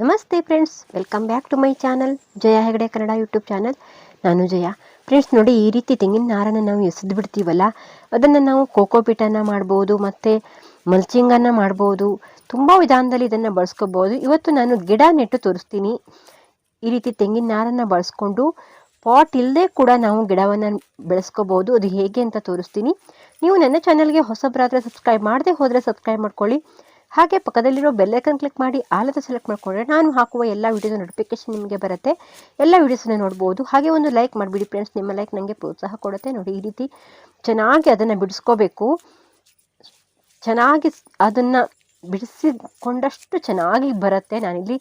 ನಮಸ್ತೆ friends welcome back to my channel Jaya Hegde Kannada YouTube channel ನಾನು Jaya. Friends ನೋಡಿ, ಈ ರೀತಿ ತೆಂಗಿನ ನಾರನ್ನು ನಾವು ಎಸೆದು ಬಿಡ್ತೀವಲ್ಲ, ಅದನ್ನು ನಾವು ಕೋಕೋಪಿಟನ್ನು ಮಾಡ್ಬೋದು, ಮತ್ತು ಮಲ್ಚಿಂಗನ್ನು ಮಾಡ್ಬೋದು, ತುಂಬ ವಿಧಾನದಲ್ಲಿ ಇದನ್ನು ಬಳಸ್ಕೋಬೋದು. ಇವತ್ತು ನಾನು ಗಿಡ ನೆಟ್ಟು ತೋರಿಸ್ತೀನಿ. ಈ ರೀತಿ ತೆಂಗಿನ ನಾರನ್ನು ಬಳಸ್ಕೊಂಡು ಪಾಟ್ ಇಲ್ಲದೆ ಕೂಡ ನಾವು ಗಿಡವನ್ನು ಬೆಳೆಸ್ಕೋಬೋದು. ಅದು ಹೇಗೆ ಅಂತ ತೋರಿಸ್ತೀನಿ. ನೀವು ನನ್ನ ಚಾನಲ್ಗೆ ಹೊಸಬರಾದರೆ ಸಬ್ಸ್ಕ್ರೈಬ್ ಮಾಡದೆ ಹೋದರೆ ಸಬ್ಸ್ಕ್ರೈಬ್ ಮಾಡ್ಕೊಳ್ಳಿ. ಹಾಗೆ ಪಕ್ಕದಲ್ಲಿರೋ ಬೆಲ್ಲೈಕನ್ ಕ್ಲಿಕ್ ಮಾಡಿ ಆಲದ ಸೆಲೆಕ್ಟ್ ಮಾಡಿಕೊಂಡ್ರೆ ನಾನು ಹಾಕುವ ಎಲ್ಲ ವಿಡಿಯೋದ ನೋಟಿಫಿಕೇಶನ್ ನಿಮಗೆ ಬರುತ್ತೆ. ಎಲ್ಲ ವೀಡಿಯೋಸನ್ನ ನೋಡ್ಬೋದು. ಹಾಗೆ ಒಂದು ಲೈಕ್ ಮಾಡಿಬಿಡಿ ಫ್ರೆಂಡ್ಸ್ ನಿಮ್ಮ ಲೈಕ್ ನನಗೆ ಪ್ರೋತ್ಸಾಹ ಕೊಡುತ್ತೆ. ನೋಡಿ, ಈ ರೀತಿ ಚೆನ್ನಾಗಿ ಅದನ್ನು ಬಿಡಿಸ್ಕೋಬೇಕು. ಚೆನ್ನಾಗಿ ಅದನ್ನು ಬಿಡಿಸಿಕೊಂಡಷ್ಟು ಚೆನ್ನಾಗಿ ಬರುತ್ತೆ. ನಾನಿಲ್ಲಿ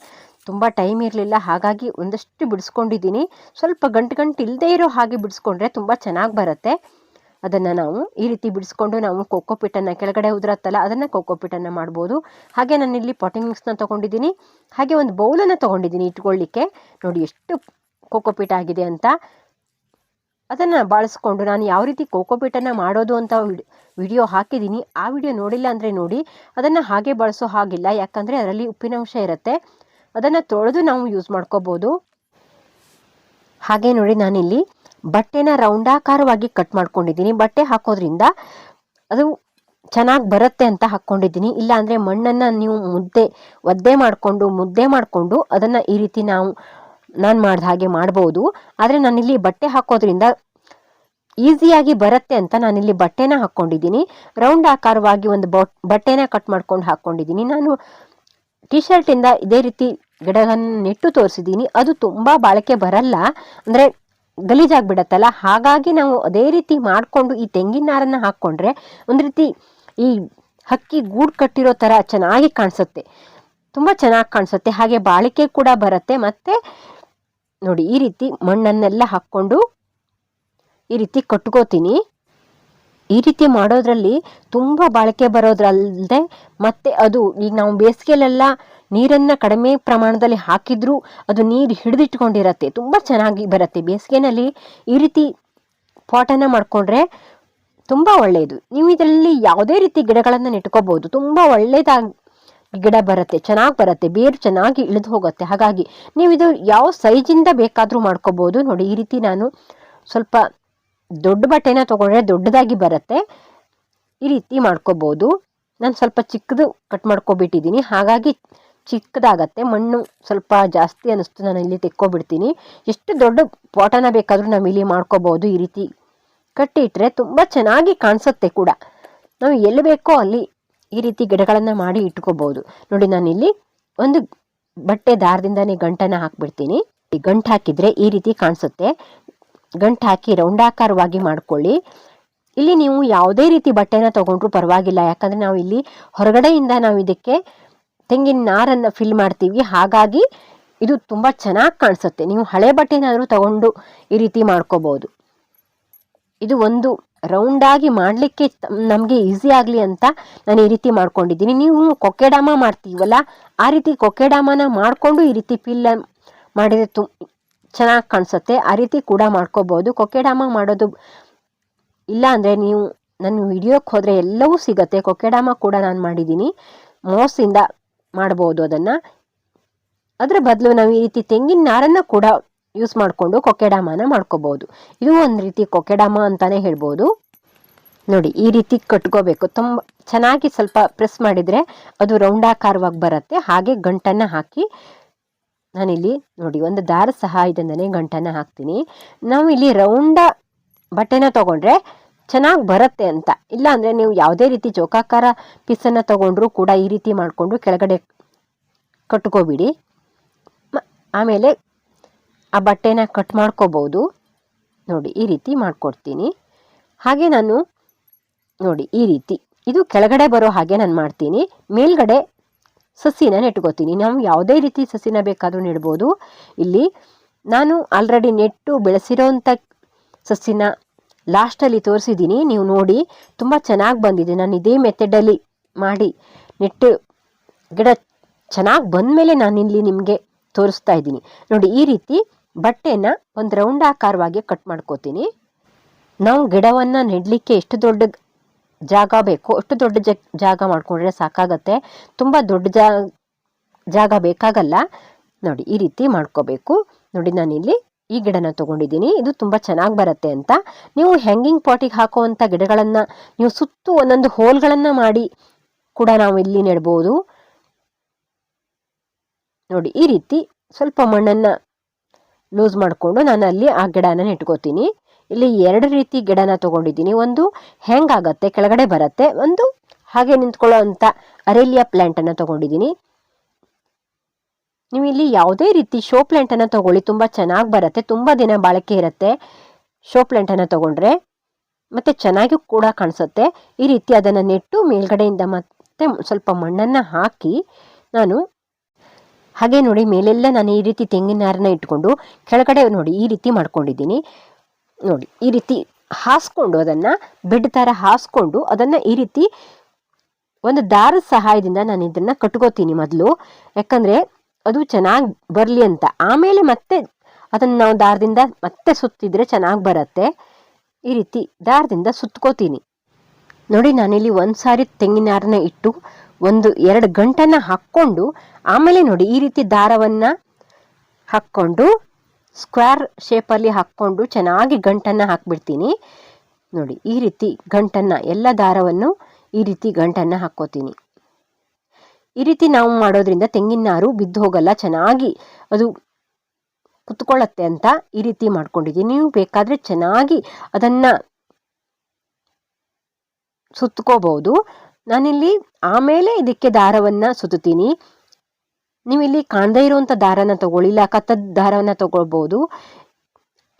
ತುಂಬ ಟೈಮ್ ಇರಲಿಲ್ಲ. ಹಾಗಾಗಿ ಒಂದಷ್ಟು ಬಿಡಿಸ್ಕೊಂಡಿದ್ದೀನಿ. ಸ್ವಲ್ಪ ಗಂಟು ಗಂಟು ಇಲ್ಲದೇ ಇರೋ ಹಾಗೆ ಬಿಡಿಸ್ಕೊಂಡ್ರೆ ತುಂಬ ಚೆನ್ನಾಗಿ ಬರುತ್ತೆ. ಅದನ್ನು ನಾವು ಈ ರೀತಿ ಬಿಡಿಸ್ಕೊಂಡು ನಾವು ಕೊಕ್ಕೋಪಿಟ್ಟನ್ನು ಕೆಳಗಡೆ ಉದುರತ್ತಲ್ಲ, ಅದನ್ನು ಕೊಕ್ಕೋಪಿಟ್ಟನ್ನು ಮಾಡ್ಬೋದು. ಹಾಗೆ ನಾನು ಇಲ್ಲಿ ಪಾಟಿಂಗ್ ಮಿಕ್ಸ್ನ ತೊಗೊಂಡಿದ್ದೀನಿ ಹಾಗೆ ಒಂದು ಬೌಲನ್ನು ತೊಗೊಂಡಿದ್ದೀನಿ ಇಟ್ಕೊಳ್ಳಿಕ್ಕೆ ನೋಡಿ ಎಷ್ಟು ಕೊಕ್ಕೋಪಿಟ್ ಆಗಿದೆ ಅಂತ. ಅದನ್ನು ಬಳಸ್ಕೊಂಡು ನಾನು ಯಾವ ರೀತಿ ಕೋಕೋಪೀಟನ್ನು ಮಾಡೋದು ಅಂತ ವಿಡಿಯೋ ಹಾಕಿದ್ದೀನಿ ಆ ವಿಡಿಯೋ ನೋಡಿಲ್ಲ ಅಂದರೆ ನೋಡಿ, ಅದನ್ನು ಹಾಗೆ ಬಳಸೋ ಹಾಗಿಲ್ಲ. ಯಾಕಂದರೆ ಅದರಲ್ಲಿ ಉಪ್ಪಿನಂಶ ಇರುತ್ತೆ. ಅದನ್ನು ತೊಳೆದು ನಾವು ಯೂಸ್ ಮಾಡ್ಕೋಬೋದು. ಹಾಗೆ ನೋಡಿ ನಾನಿಲ್ಲಿ ಬಟ್ಟೆನ ರೌಂಡಾಕಾರವಾಗಿ ಕಟ್ ಮಾಡ್ಕೊಂಡಿದ್ದೀನಿ. ಬಟ್ಟೆ ಹಾಕೋದ್ರಿಂದ ಅದು ಚೆನ್ನಾಗಿ ಬರುತ್ತೆ ಅಂತ ಹಾಕ್ಕೊಂಡಿದ್ದೀನಿ ಇಲ್ಲ ಅಂದರೆ ಮಣ್ಣನ್ನು ನೀವು ಮುದ್ದೆ, ಒದ್ದೆ ಮಾಡಿಕೊಂಡು, ಮುದ್ದೆ ಮಾಡಿಕೊಂಡು ಅದನ್ನು ಈ ರೀತಿ ನಾವು, ನಾನು ಮಾಡಿದ ಹಾಗೆ ಮಾಡ್ಬೋದು. ಆದರೆ ನಾನಿಲ್ಲಿ ಬಟ್ಟೆ ಹಾಕೋದ್ರಿಂದ ಈಸಿಯಾಗಿ ಬರುತ್ತೆ ಅಂತ ನಾನಿಲ್ಲಿ ಬಟ್ಟೆನ ಹಾಕ್ಕೊಂಡಿದ್ದೀನಿ ರೌಂಡ್ ಆಕಾರವಾಗಿ ಒಂದು ಬಟ್ಟೆನ ಕಟ್ ಮಾಡ್ಕೊಂಡು ಹಾಕ್ಕೊಂಡಿದ್ದೀನಿ ನಾನು ಟಿ ಶರ್ಟಿಂದ ಇದೇ ರೀತಿ ಗಿಡಗಳನ್ನು ನೆಟ್ಟು ತೋರಿಸಿದ್ದೀನಿ. ಅದು ತುಂಬ ಬಾಳಿಕೆ ಬರಲ್ಲ. ಅಂದರೆ ಗಲೀಜಾಗ್ಬಿಡತ್ತಲ್ಲ? ಹಾಗಾಗಿ ನಾವು ಅದೇ ರೀತಿ ಮಾಡಿಕೊಂಡು ಈ ತೆಂಗಿನ ನಾರನ್ನು ಹಾಕ್ಕೊಂಡ್ರೆ ಒಂದು ರೀತಿ ಈ ಹಕ್ಕಿ ಗೂಡು ಕಟ್ಟಿರೋ ಥರ ಚೆನ್ನಾಗಿ ಕಾಣಿಸುತ್ತೆ. ತುಂಬ ಚೆನ್ನಾಗಿ ಕಾಣಿಸುತ್ತೆ. ಹಾಗೆ ಬಾಳಿಕೆ ಕೂಡ ಬರುತ್ತೆ. ಮತ್ತು ನೋಡಿ ಈ ರೀತಿ ಮಣ್ಣನ್ನೆಲ್ಲ ಹಾಕ್ಕೊಂಡು ಈ ರೀತಿ ಕಟ್ಕೋತೀನಿ. ಈ ರೀತಿ ಮಾಡೋದ್ರಲ್ಲಿ ತುಂಬ ಬಾಳಿಕೆ ಬರೋದ್ರಲ್ಲದೆ ಮತ್ತೆ ಅದು ಈಗ ನಾವು ಬೇಸಿಗೆಲೆಲ್ಲ ನೀರನ್ನು ಕಡಿಮೆ ಪ್ರಮಾಣದಲ್ಲಿ ಹಾಕಿದರೂ ಅದು ನೀರು ಹಿಡಿದಿಟ್ಕೊಂಡಿರತ್ತೆ. ತುಂಬ ಚೆನ್ನಾಗಿ ಬರುತ್ತೆ. ಬೇಸಿಗೆನಲ್ಲಿ ಈ ರೀತಿ ಪಾಟನ್ನು ಮಾಡಿಕೊಂಡ್ರೆ ತುಂಬ ಒಳ್ಳೆಯದು ನೀವು ಇದರಲ್ಲಿ ಯಾವುದೇ ರೀತಿ ಗಿಡಗಳನ್ನು ನೆಟ್ಕೋಬೋದು. ತುಂಬ ಒಳ್ಳೆಯದಾಗಿ ಗಿಡ ಬರುತ್ತೆ, ಚೆನ್ನಾಗಿ ಬರುತ್ತೆ, ಬೇರು ಚೆನ್ನಾಗಿ ಇಳಿದು ಹೋಗುತ್ತೆ. ಹಾಗಾಗಿ ನೀವು ಇದು ಯಾವ ಸೈಜಿಂದ ಬೇಕಾದರೂ ಮಾಡ್ಕೋಬೋದು. ನೋಡಿ, ಈ ರೀತಿ ನಾನು ಸ್ವಲ್ಪ ದೊಡ್ಡ ಬಟ್ಟೆನ ತೊಗೊಂಡ್ರೆ ದೊಡ್ಡದಾಗಿ ಬರುತ್ತೆ. ಈ ರೀತಿ ಮಾಡ್ಕೋಬೋದು. ನಾನು ಸ್ವಲ್ಪ ಚಿಕ್ಕದು ಕಟ್ ಮಾಡ್ಕೊಬಿಟ್ಟಿದ್ದೀನಿ. ಹಾಗಾಗಿ ಚಿಕ್ಕದಾಗತ್ತೆ. ಮಣ್ಣು ಸ್ವಲ್ಪ ಜಾಸ್ತಿ ಅನ್ನಿಸ್ತು ನಾನು ಇಲ್ಲಿ ತೆಕ್ಕೊಬಿಡ್ತೀನಿ. ಎಷ್ಟು ದೊಡ್ಡ ಪಾಟನ ಬೇಕಾದರೂ ನಾವು ಇಲ್ಲಿ ಮಾಡ್ಕೋಬೋದು ಈ ರೀತಿ. ಕಟ್ಟಿ ಇಟ್ಟರೆ ತುಂಬ ಚೆನ್ನಾಗಿ ಕಾಣಿಸುತ್ತೆ ಕೂಡ. ನಾವು ಎಲ್ಲಿ ಬೇಕೋ ಅಲ್ಲಿ ಈ ರೀತಿ ಗಿಡಗಳನ್ನು ಮಾಡಿ ಇಟ್ಕೋಬೋದು. ನೋಡಿ ನಾನಿಲ್ಲಿ ಒಂದು ಬಟ್ಟೆ ದಾರದಿಂದನೇ ಗಂಟನ್ನು ಹಾಕ್ಬಿಡ್ತೀನಿ. ಗಂಟು ಹಾಕಿದರೆ ಈ ರೀತಿ ಕಾಣಿಸುತ್ತೆ. ಗಂಟು ಹಾಕಿ ರೌಂಡಾಕಾರವಾಗಿ ಮಾಡ್ಕೊಳ್ಳಿ. ಇಲ್ಲಿ ನೀವು ಯಾವುದೇ ರೀತಿ ಬಟ್ಟೆನ ತಗೊಂಡ್ರು ಪರವಾಗಿಲ್ಲ. ಯಾಕಂದರೆ ನಾವು ಇಲ್ಲಿ ಹೊರಗಡೆಯಿಂದ ನಾವು ಇದಕ್ಕೆ ತೆಂಗಿನ ನಾರನ್ನು ಫಿಲ್ ಮಾಡ್ತೀವಿ. ಹಾಗಾಗಿ ಇದು ತುಂಬ ಚೆನ್ನಾಗಿ ಕಾಣಿಸುತ್ತೆ. ನೀವು ಹಳೆ ಬಟ್ಟೆನಾದರೂ ತಗೊಂಡು ಈ ರೀತಿ ಮಾಡ್ಕೋಬೋದು. ಇದು ಒಂದು ರೌಂಡಾಗಿ ಮಾಡಲಿಕ್ಕೆ ನಮಗೆ ಈಸಿ ಆಗಲಿ ಅಂತ ನಾನು ಈ ರೀತಿ ಮಾಡ್ಕೊಂಡಿದ್ದೀನಿ. ನೀವು ಕೊಕ್ಕೆಡಾಮ ಮಾಡ್ತೀವಲ್ಲ, ಆ ರೀತಿ ಕೊಕ್ಕೆಡಾಮನ ಮಾಡಿಕೊಂಡು ಈ ರೀತಿ ಫಿಲ್ ಮಾಡಿದರೆ ತು ಚೆನ್ನಾಗಿ ಕಾಣಿಸುತ್ತೆ. ಆ ರೀತಿ ಕೂಡ ಮಾಡ್ಕೋಬೋದು. ಕೊಕ್ಕೆಡಾಮ ಮಾಡೋದು ಇಲ್ಲ ಅಂದರೆ ನೀವು ನನ್ನ ವಿಡಿಯೋಕ್ಕೆ ಹೋದರೆ ಎಲ್ಲವೂ ಸಿಗುತ್ತೆ. ಕೊಕ್ಕೆಡಾಮ ಕೂಡ ನಾನು ಮಾಡಿದ್ದೀನಿ. ಮೋಸಿಂದ ಮಾಡ್ಬೋದು ಅದನ್ನು. ಅದರ ಬದಲು ನಾವು ಈ ರೀತಿ ತೆಂಗಿನ ನಾರನ್ನು ಕೂಡ ಯೂಸ್ ಮಾಡಿಕೊಂಡು ಕೊಕ್ಕೆಡಾಮನ ಮಾಡ್ಕೋಬೋದು. ಇದು ಒಂದು ರೀತಿ ಕೊಕ್ಕೆಡಾಮ ಅಂತಲೇ ಹೇಳ್ಬೋದು. ನೋಡಿ, ಈ ರೀತಿ ಕಟ್ಕೋಬೇಕು. ತುಂಬ ಚೆನ್ನಾಗಿ ಸ್ವಲ್ಪ ಪ್ರೆಸ್ ಮಾಡಿದರೆ ಅದು ರೌಂಡಾಕಾರವಾಗಿ ಬರುತ್ತೆ. ಹಾಗೆ ಗಂಟನ್ನು ಹಾಕಿ ನಾನಿಲ್ಲಿ ನೋಡಿ, ಒಂದು ದಾರ ಸಹಾಯದಿಂದನೇ ಗಂಟನ್ನು ಹಾಕ್ತೀನಿ. ನಾವು ಇಲ್ಲಿ ರೌಂಡ ಬಟ್ಟೆನ ತಗೊಂಡ್ರೆ ಚೆನ್ನಾಗಿ ಬರುತ್ತೆ ಅಂತ. ಇಲ್ಲ ಅಂದರೆ ನೀವು ಯಾವುದೇ ರೀತಿ ಚೌಕಾಕಾರ ಪೀಸನ್ನು ತಗೊಂಡ್ರೂ ಕೂಡ ಈ ರೀತಿ ಮಾಡಿಕೊಂಡು ಕೆಳಗಡೆ ಕಟ್ಕೋಬಿಡಿ. ಆಮೇಲೆ ಆ ಬಟ್ಟೆನ ಕಟ್ ಮಾಡ್ಕೋಬೋದು. ನೋಡಿ, ಈ ರೀತಿ ಮಾಡಿಕೊಡ್ತೀನಿ. ಹಾಗೆ ನಾನು ನೋಡಿ, ಈ ರೀತಿ. ಇದು ಕೆಳಗಡೆ ಬರೋ ಹಾಗೆ ನಾನು ಮಾಡ್ತೀನಿ. ಮೇಲ್ಗಡೆ ಸಸಿನ ನೆಟ್ಕೋತೀನಿ. ನಾವು ಯಾವುದೇ ರೀತಿ ಸಸಿನ ಬೇಕಾದರೂ ನೆಡ್ಬೋದು. ಇಲ್ಲಿ ನಾನು ಆಲ್ರೆಡಿ ನೆಟ್ಟು ಬೆಳೆಸಿರೋಂಥ ಸಸಿನ ಲಾಸ್ಟಲ್ಲಿ ತೋರಿಸಿದ್ದೀನಿ. ನೀವು ನೋಡಿ, ತುಂಬ ಚೆನ್ನಾಗಿ ಬಂದಿದೆ. ನಾನು ಇದೇ ಮೆಥಡಲ್ಲಿ ಮಾಡಿ ನೆಟ್ಟು ಗಿಡ ಚೆನ್ನಾಗಿ ಬಂದಮೇಲೆ ಇಲ್ಲಿ ನಿಮಗೆ ತೋರಿಸ್ತಾ ಇದ್ದೀನಿ. ನೋಡಿ, ಈ ರೀತಿ ಬಟ್ಟೆನ ಒಂದು ರೌಂಡ್ ಆಕಾರವಾಗಿ ಕಟ್ ಮಾಡ್ಕೋತೀನಿ. ನಾವು ಗಿಡವನ್ನು ನೆಡಲಿಕ್ಕೆ ಎಷ್ಟು ದೊಡ್ಡ ಜಾಗ ಬೇಕು. ಅಷ್ಟು ದೊಡ್ಡ ಜಾಗ ಮಾಡಿಕೊಂಡ್ರೆ ಸಾಕಾಗತ್ತೆ. ತುಂಬ ದೊಡ್ಡ ಜಾಗ ಬೇಕಾಗಲ್ಲ. ನೋಡಿ, ಈ ರೀತಿ ಮಾಡ್ಕೋಬೇಕು. ನೋಡಿ, ನಾನಿಲ್ಲಿ ಈ ಗಿಡನ ತೊಗೊಂಡಿದ್ದೀನಿ. ಇದು ತುಂಬ ಚೆನ್ನಾಗಿ ಬರುತ್ತೆ ಅಂತ. ನೀವು ಹ್ಯಾಂಗಿಂಗ್ ಪಾಟಿಗೆ ಹಾಕುವಂಥ ಗಿಡಗಳನ್ನು, ನೀವು ಸುತ್ತು ಒಂದೊಂದು ಹೋಲ್ಗಳನ್ನು ಮಾಡಿ ಕೂಡ ನಾವು ಇಲ್ಲಿ ನೆಡ್ಬೋದು. ನೋಡಿ, ಈ ರೀತಿ ಸ್ವಲ್ಪ ಮಣ್ಣನ್ನು ಲೂಸ್ ಮಾಡಿಕೊಂಡು ನಾನು ಅಲ್ಲಿ ಆ ಗಿಡನ ನೆಟ್ಕೋತೀನಿ. ಇಲ್ಲಿ ಎರಡು ರೀತಿ ಗಿಡನ ತಗೊಂಡಿದ್ದೀನಿ. ಒಂದು ಹೆಂಗಾಗತ್ತೆ, ಕೆಳಗಡೆ ಬರುತ್ತೆ, ಒಂದು ಹಾಗೆ ನಿಂತ್ಕೊಳ್ಳೋ ಅಂಥ ಅರೇಲಿಯಾ ಪ್ಲ್ಯಾಂಟನ್ನು ತೊಗೊಂಡಿದ್ದೀನಿ. ನೀವು ಇಲ್ಲಿ ಯಾವುದೇ ರೀತಿ ಶೋ ಪ್ಲ್ಯಾಂಟನ್ನು ತೊಗೊಳ್ಳಿ, ತುಂಬ ಚೆನ್ನಾಗಿ ಬರುತ್ತೆ, ತುಂಬ ದಿನ ಬಾಳಿಕೆ ಇರುತ್ತೆ ಶೋ ಪ್ಲ್ಯಾಂಟನ್ನು ತೊಗೊಂಡ್ರೆ ಮತ್ತು ಚೆನ್ನಾಗಿ ಕೂಡ ಕಾಣಿಸುತ್ತೆ. ಈ ರೀತಿ ಅದನ್ನು ನೆಟ್ಟು ಮೇಲ್ಗಡೆಯಿಂದ ಮತ್ತೆ ಸ್ವಲ್ಪ ಮಣ್ಣನ್ನು ಹಾಕಿ ನಾನು ಹಾಗೆ ನೋಡಿ ಮೇಲೆಲ್ಲ ನಾನು ಈ ರೀತಿ ತೆಂಗಿನ ನಾರನ್ನ ಇಟ್ಕೊಂಡು ಕೆಳಗಡೆ ನೋಡಿ ಈ ರೀತಿ ಮಾಡ್ಕೊಂಡಿದ್ದೀನಿ. ನೋಡಿ, ಈ ರೀತಿ ಹಾಸ್ಕೊಂಡು, ಅದನ್ನು ಬೆಡ್ ಥರ ಹಾಸ್ಕೊಂಡು, ಅದನ್ನು ಈ ರೀತಿ ಒಂದು ದಾರದ ಸಹಾಯದಿಂದ ನಾನು ಇದನ್ನು ಕಟ್ಕೋತೀನಿ ಮೊದಲು. ಯಾಕಂದರೆ ಅದು ಚೆನ್ನಾಗಿ ಬರಲಿ ಅಂತ. ಆಮೇಲೆ ಮತ್ತೆ ಅದನ್ನು ನಾವು ದಾರದಿಂದ ಮತ್ತೆ ಸುತ್ತಿದ್ರೆ ಚೆನ್ನಾಗಿ ಬರುತ್ತೆ. ಈ ರೀತಿ ದಾರದಿಂದ ಸುತ್ಕೋತೀನಿ. ನೋಡಿ, ನಾನಿಲ್ಲಿ ಒಂದು ಸಾರಿ ತೆಂಗಿನಾರನ್ನ ಇಟ್ಟು ಒಂದು ಎರಡು ಗಂಟನ್ನು ಹಾಕ್ಕೊಂಡು, ಆಮೇಲೆ ನೋಡಿ, ಈ ರೀತಿ ದಾರವನ್ನು ಹಾಕ್ಕೊಂಡು ಸ್ಕ್ವೇರ್ ಶೇಪಲ್ಲಿ ಹಾಕ್ಕೊಂಡು ಚೆನ್ನಾಗಿ ಗಂಟನ್ನು ಹಾಕ್ಬಿಡ್ತೀನಿ. ನೋಡಿ, ಈ ರೀತಿ ಗಂಟನ್ನು, ಎಲ್ಲ ದಾರವನ್ನು ಈ ರೀತಿ ಗಂಟನ್ನು ಹಾಕ್ಕೋತೀನಿ. ಈ ರೀತಿ ನಾವು ಮಾಡೋದ್ರಿಂದ ತೆಂಗಿನ ನಾರು ಬಿದ್ದು ಹೋಗಲ್ಲ, ಚೆನ್ನಾಗಿ ಅದು ಕುತ್ಕೊಳ್ಳತ್ತೆ ಅಂತ ಈ ರೀತಿ ಮಾಡ್ಕೊಂಡಿದ್ದೀನಿ. ನೀವು ಬೇಕಾದರೆ ಚೆನ್ನಾಗಿ ಅದನ್ನು ಸುತ್ಕೋಬಹುದು. ನಾನಿಲ್ಲಿ ಆಮೇಲೆ ಇದಕ್ಕೆ ದಾರವನ್ನು ಸುತ್ತೀನಿ ನೀವು ಇಲ್ಲಿ ಕಾಣದೇ ಇರುವಂಥ ದಾರನ ತಗೊಳ್ಳಿ, ಇಲ್ಲ ಕತ್ತದ ದಾರವನ್ನು ತಗೊಳ್ಬೋದು.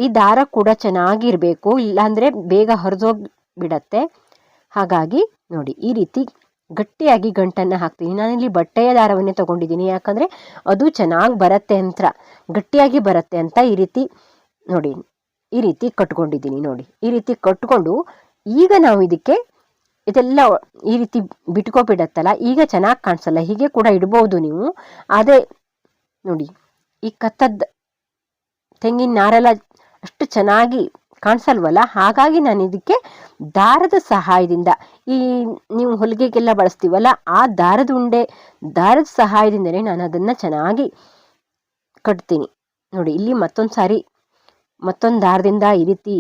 ಈ ದಾರ ಕೂಡ ಚೆನ್ನಾಗಿರಬೇಕು, ಇಲ್ಲಾಂದರೆ ಬೇಗ ಹರಿದೋಗಿ ಬಿಡತ್ತೆ. ಹಾಗಾಗಿ ನೋಡಿ, ಈ ರೀತಿ ಗಟ್ಟಿಯಾಗಿ ಗಂಟನ್ನು ಹಾಕ್ತೀನಿ. ನಾನಿಲ್ಲಿ ಬಟ್ಟೆಯ ದಾರವನ್ನೇ ತಗೊಂಡಿದ್ದೀನಿ, ಯಾಕಂದರೆ ಅದು ಚೆನ್ನಾಗಿ ಬರುತ್ತೆ ಅಂತ, ಗಟ್ಟಿಯಾಗಿ ಬರುತ್ತೆ ಅಂತ ಈ ರೀತಿ ನೋಡಿ, ಈ ರೀತಿ ಕಟ್ಕೊಂಡಿದ್ದೀನಿ ನೋಡಿ. ಈ ರೀತಿ ಕಟ್ಕೊಂಡು ಈಗ ನಾವು ಇದಕ್ಕೆ ಇದೆಲ್ಲ ಈ ರೀತಿ ಬಿಟ್ಕೊಬಿಡತ್ತಲ್ಲ? ಈಗ ಚೆನ್ನಾಗಿ ಕಾಣಿಸಲ್ಲ. ಹೀಗೆ ಕೂಡ ಇಡ್ಬೋದು ನೀವು. ಅದೇ ನೋಡಿ, ಈ ಕತ್ತದ ತೆಂಗಿನ ನಾರೆಲ್ಲ ಅಷ್ಟು ಚೆನ್ನಾಗಿ ಕಾಣಿಸಲ್ವಲ್ಲ? ಹಾಗಾಗಿ ನಾನು ಇದಕ್ಕೆ ದಾರದ ಸಹಾಯದಿಂದ ಈ ನೀವು ಹೊಲಿಗೆಗೆಲ್ಲ ಬಳಸ್ತೀವಲ್ಲ, ಆ ದಾರದ ಉಂಡೆ, ದಾರದ ಸಹಾಯದಿಂದಲೇ ನಾನು ಅದನ್ನು ಚೆನ್ನಾಗಿ ಕಟ್ತೀನಿ. ನೋಡಿ, ಇಲ್ಲಿ ಮತ್ತೊಂದು ಸಾರಿ ಮತ್ತೊಂದು ದಾರದಿಂದ ಈ ರೀತಿ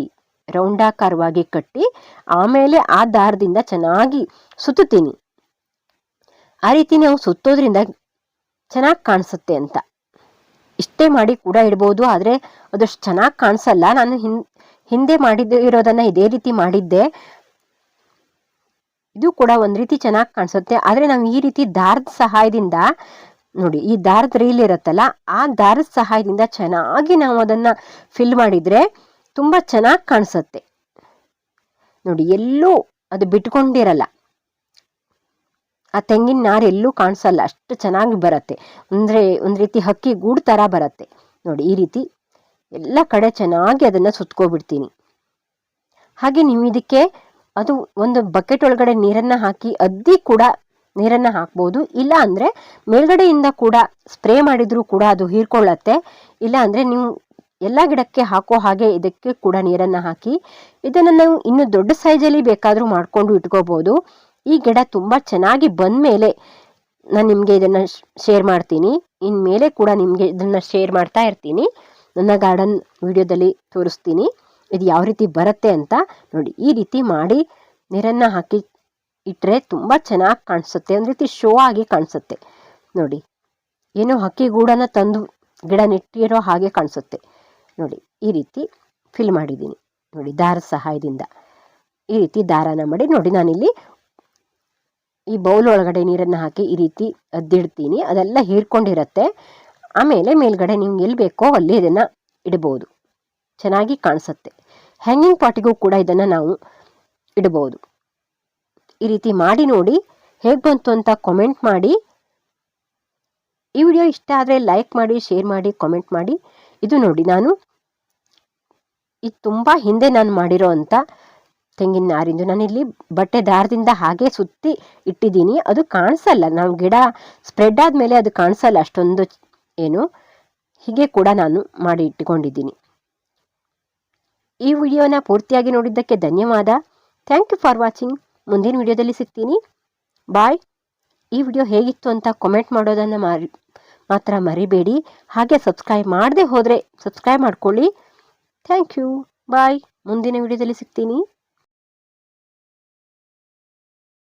ರೌಂಡಾಕಾರವಾಗಿ ಕಟ್ಟಿ ಆಮೇಲೆ ಆ ದಾರದಿಂದ ಚೆನ್ನಾಗಿ ಸುತ್ತುತ್ತೀನಿ. ಆ ರೀತಿ ನಾವು ಸುತ್ತೋದ್ರಿಂದ ಚೆನ್ನಾಗಿ ಕಾಣಿಸುತ್ತೆ ಅಂತ. ಇಷ್ಟೇ ಮಾಡಿ ಕೂಡ ಇಡ್ಬೋದು, ಆದರೆ ಅದಷ್ಟು ಚೆನ್ನಾಗಿ ಕಾಣಿಸಲ್ಲ. ನಾನು ಹಿಂ ಹಿಂದೆ ಮಾಡಿದ್ದು ಇರೋದನ್ನು ಇದೇ ರೀತಿ ಮಾಡಿದ್ದೆ. ಇದು ಕೂಡ ಒಂದು ರೀತಿ ಚೆನ್ನಾಗಿ ಕಾಣಿಸುತ್ತೆ. ಆದರೆ ನಾವು ಈ ರೀತಿ ದಾರದ ಸಹಾಯದಿಂದ, ನೋಡಿ ಈ ದಾರದ ರೀಲ್ ಇರುತ್ತಲ್ಲ, ಆ ದಾರದ ಸಹಾಯದಿಂದ ಚೆನ್ನಾಗಿ ನಾವು ಅದನ್ನ ಫಿಲ್ ಮಾಡಿದ್ರೆ ತುಂಬ ಚೆನ್ನಾಗಿ ಕಾಣಿಸುತ್ತೆ. ನೋಡಿ, ಎಲ್ಲೂ ಅದು ಬಿಟ್ಕೊಂಡಿರಲ್ಲ. ಆ ತೆಂಗಿನ ನಾರು ಎಲ್ಲೂ ಕಾಣಿಸಲ್ಲ, ಅಷ್ಟು ಚೆನ್ನಾಗಿ ಬರುತ್ತೆ. ಅಂದರೆ ಒಂದು ರೀತಿ ಹಕ್ಕಿ ಗೂಡು ಥರ ಬರುತ್ತೆ. ನೋಡಿ, ಈ ರೀತಿ ಎಲ್ಲ ಕಡೆ ಚೆನ್ನಾಗಿ ಅದನ್ನು ಸುತ್ಕೊಬಿಡ್ತೀನಿ. ಹಾಗೆ ನೀವು ಇದಕ್ಕೆ ಅದು ಒಂದು ಬಕೆಟ್ ಒಳಗಡೆ ನೀರನ್ನು ಹಾಕಿ, ಅದ್ದಿ ಕೂಡ ನೀರನ್ನು ಹಾಕ್ಬೋದು. ಇಲ್ಲ ಅಂದರೆ ಮೇಲ್ಗಡೆಯಿಂದ ಕೂಡ ಸ್ಪ್ರೇ ಮಾಡಿದರೂ ಕೂಡ ಅದು ಹೀರ್ಕೊಳ್ಳತ್ತೆ. ಇಲ್ಲ ಅಂದರೆ ನೀವು ಎಲ್ಲ ಗಿಡಕ್ಕೆ ಹಾಕೋ ಹಾಗೆ ಇದಕ್ಕೆ ಕೂಡ ನೀರನ್ನು ಹಾಕಿ, ಇದನ್ನು ನಾವು ಇನ್ನು ದೊಡ್ಡ ಸೈಜಲ್ಲಿ ಬೇಕಾದರೂ ಮಾಡಿಕೊಂಡು ಇಟ್ಕೋಬೋದು. ಈ ಗಿಡ ತುಂಬ ಚೆನ್ನಾಗಿ ಬಂದ ಮೇಲೆ ನಾನು ನಿಮಗೆ ಇದನ್ನು ಶೇರ್ ಮಾಡ್ತೀನಿ. ಇನ್ಮೇಲೆ ಕೂಡ ನಿಮಗೆ ಇದನ್ನು ಶೇರ್ ಮಾಡ್ತಾ ಇರ್ತೀನಿ. ನನ್ನ ಗಾರ್ಡನ್ ವಿಡಿಯೋದಲ್ಲಿ ತೋರಿಸ್ತೀನಿ. ಇದು ಯಾವ ರೀತಿ ಬರುತ್ತೆ ಅಂತ ನೋಡಿ. ಈ ರೀತಿ ಮಾಡಿ ನೀರನ್ನು ಹಾಕಿ ಇಟ್ಟರೆ ತುಂಬ ಚೆನ್ನಾಗಿ ಕಾಣಿಸುತ್ತೆ. ಒಂದು ರೀತಿ ಶೋ ಆಗಿ ಕಾಣಿಸುತ್ತೆ. ನೋಡಿ. ಏನೋ ಹಕ್ಕಿ ಗೂಡನ್ನು ತಂದು ಗಿಡ ನೆಟ್ಟಿರೋ ಹಾಗೆ ಕಾಣಿಸುತ್ತೆ. ನೋಡಿ, ಈ ರೀತಿ ಫಿಲ್ ಮಾಡಿದ್ದೀನಿ. ನೋಡಿ ದಾರದ ಸಹಾಯದಿಂದ. ಈ ರೀತಿ ದಾರನ ಮಾಡಿ ನೋಡಿ, ನಾನಿಲ್ಲಿ ಈ ಬೌಲ್ ಒಳಗಡೆ ನೀರನ್ನು ಹಾಕಿ ಈ ರೀತಿ ಅದ್ದಿಡ್ತೀನಿ. ಅದೆಲ್ಲ ಹೀರ್ಕೊಂಡಿರತ್ತೆ. ಆಮೇಲೆ ಮೇಲ್ಗಡೆ ನಿಮ್ಗೆ ಎಲ್ಲಿ ಬೇಕೋ ಅಲ್ಲಿ ಇದನ್ನು ಇಡ್ಬೋದು. ಚೆನ್ನಾಗಿ ಕಾಣಿಸುತ್ತೆ. ಹ್ಯಾಂಗಿಂಗ್ ಪಾಟಿಗೂ ಕೂಡ ಇದನ್ನು ನಾವು ಇಡ್ಬೋದು. ಈ ರೀತಿ ಮಾಡಿ ನೋಡಿ, ಹೇಗೆ ಬಂತು ಅಂತ ಕಾಮೆಂಟ್ ಮಾಡಿ. ಈ ವಿಡಿಯೋ ಇಷ್ಟ ಆದರೆ ಲೈಕ್ ಮಾಡಿ ಶೇರ್ ಮಾಡಿ ಕಾಮೆಂಟ್ ಮಾಡಿ. ಇದು ನೋಡಿ, ನಾನು ಇದು ತುಂಬ ಹಿಂದೆ ನಾನು ಮಾಡಿರೋ ಅಂಥ ತೆಂಗಿನ ನಾರಿಂದು. ನಾನಿಲ್ಲಿ ಬಟ್ಟೆ ದಾರದಿಂದ ಹಾಗೆ ಸುತ್ತಿ ಇಟ್ಟಿದ್ದೀನಿ. ಅದು ಕಾಣಿಸಲ್ಲ. ನಾವು ಗಿಡ ಸ್ಪ್ರೆಡ್ ಆದಮೇಲೆ ಅದು ಕಾಣಿಸಲ್ಲ ಅಷ್ಟೊಂದು ಏನು. ಹೀಗೆ ಕೂಡ ನಾನು ಮಾಡಿ ಇಟ್ಟುಕೊಂಡಿದ್ದೀನಿ ಈ ವಿಡಿಯೋನ ಪೂರ್ತಿಯಾಗಿ ನೋಡಿದ್ದಕ್ಕೆ ಧನ್ಯವಾದ. ಥ್ಯಾಂಕ್ ಯು ಫಾರ್ ವಾಚಿಂಗ್ ಮುಂದಿನ ವಿಡಿಯೋದಲ್ಲಿ ಸಿಗ್ತೀನಿ. ಬಾಯ್ ಈ ವಿಡಿಯೋ ಹೇಗಿತ್ತು ಅಂತ ಕಾಮೆಂಟ್ ಮಾಡೋದನ್ನು ಮಾರಿ ಮಾತ್ರ ಮರಿಬೇಡಿ. ಹಾಗೆ ಸಬ್ಸ್ಕ್ರೈಬ್ ಮಾಡದೆ ಹೋದರೆ ಸಬ್ಸ್ಕ್ರೈಬ್ ಮಾಡ್ಕೊಳ್ಳಿ. ಥ್ಯಾಂಕ್ ಯು ಬಾಯ್ ಮುಂದಿನ ವಿಡಿಯೋದಲ್ಲಿ ಸಿಗ್ತೀನಿ.